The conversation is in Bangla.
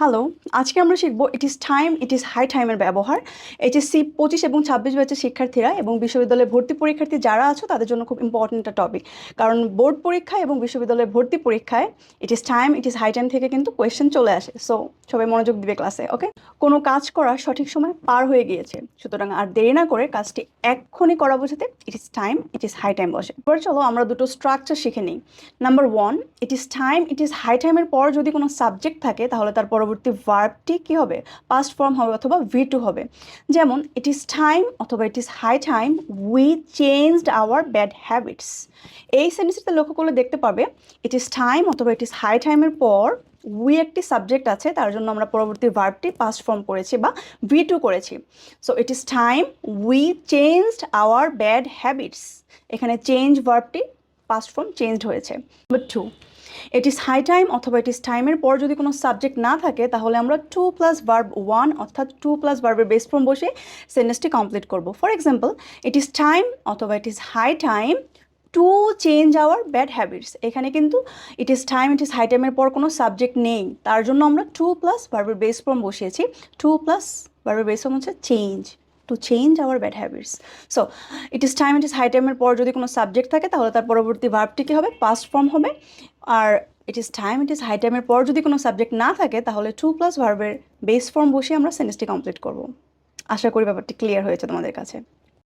হ্যালো আজকে আমরা শিখব it is time it is high টাইমের ব্যবহার। এইচএসসি পঁচিশ এবং ছাব্বিশ ব্যাচের শিক্ষার্থীরা এবং বিশ্ববিদ্যালয়ে ভর্তি পরীক্ষার্থী যারা আছো, তাদের জন্য খুব ইম্পর্টেন্ট একটা টপিক কারণ বোর্ড পরীক্ষা এবং বিশ্ববিদ্যালয়ে ভর্তি পরীক্ষায় it is time it is high time থেকে কিন্তু কোয়েশ্চেন চলে আসে। সো সবাই মনোযোগ দিবে ক্লাসে ওকে কোনো কাজ করার সঠিক সময় পার হয়ে গিয়েছে। সুতরাং আর দেরি না করে কাজটি এক্ষুনি করা বোঝাতে it is time it is high time বসে। এবার চলো আমরা দুটো স্ট্রাকচার শিখে নিই। Number one it is time it is high টাইমের পর যদি কোনো সাবজেক্ট থাকে, তাহলে তার পরবর্তী ভার্বটি কি হবে? পাস্ট ফর্ম হবে অথবা ভি টু হবে। যেমন ইট ইজ টাইম অথবা it is high time we changed our bad habits এই সেন্টেন্সটা লক্ষ্য করলে দেখতে পাবে ইট ইজ টাইম অথবা ইট ইজ হাই টাইমের পর উই একটি সাবজেক্ট আছে, তার জন্য আমরা পরবর্তী ভার্বটি পাস্ট ফর্ম করেছি বা ভি টু করেছি। So it is time we changed our bad habits এখানে চেঞ্জ ভার্বটি পাস্ট ফর্ম চেঞ্জড হয়েছে। Number two it is high time অথবা ইট ইজ টাইমের পর যদি কোনো সাবজেক্ট না থাকে, তাহলে আমরা টু প্লাস ভার্ব ওয়ান অর্থাৎ টু প্লাস ভার্বের বেস ফর্ম বসে সেন্টেন্সটি কমপ্লিট করব। For example it is time অথবা it is high time to change our bad habits এখানে কিন্তু it is time it is high টাইমের পর কোনো সাবজেক্ট নেই। তার জন্য আমরা টু প্লাস ভার্বের বেস ফর্ম বসিয়েছি। টু প্লাস ভার্বের বেস ফর্ম হচ্ছে change to change our bad habits so it is time it is high টাইমের পর যদি কোনো সাবজেক্ট থাকে, তাহলে তার পরবর্তী ভার্বটি কী হবে? পাস্ট ফর্ম হবে। আর ইট ইস টাইম ইট ইস হাই টাইমের পর যদি কোনো সাবজেক্ট না থাকে, তাহলে টু প্লাস ভার্বের বেস ফর্ম বসে আমরা সেন্টেন্সটি কমপ্লিট করব। আশা করি ব্যাপারটি ক্লিয়ার হয়েছে তোমাদের কাছে।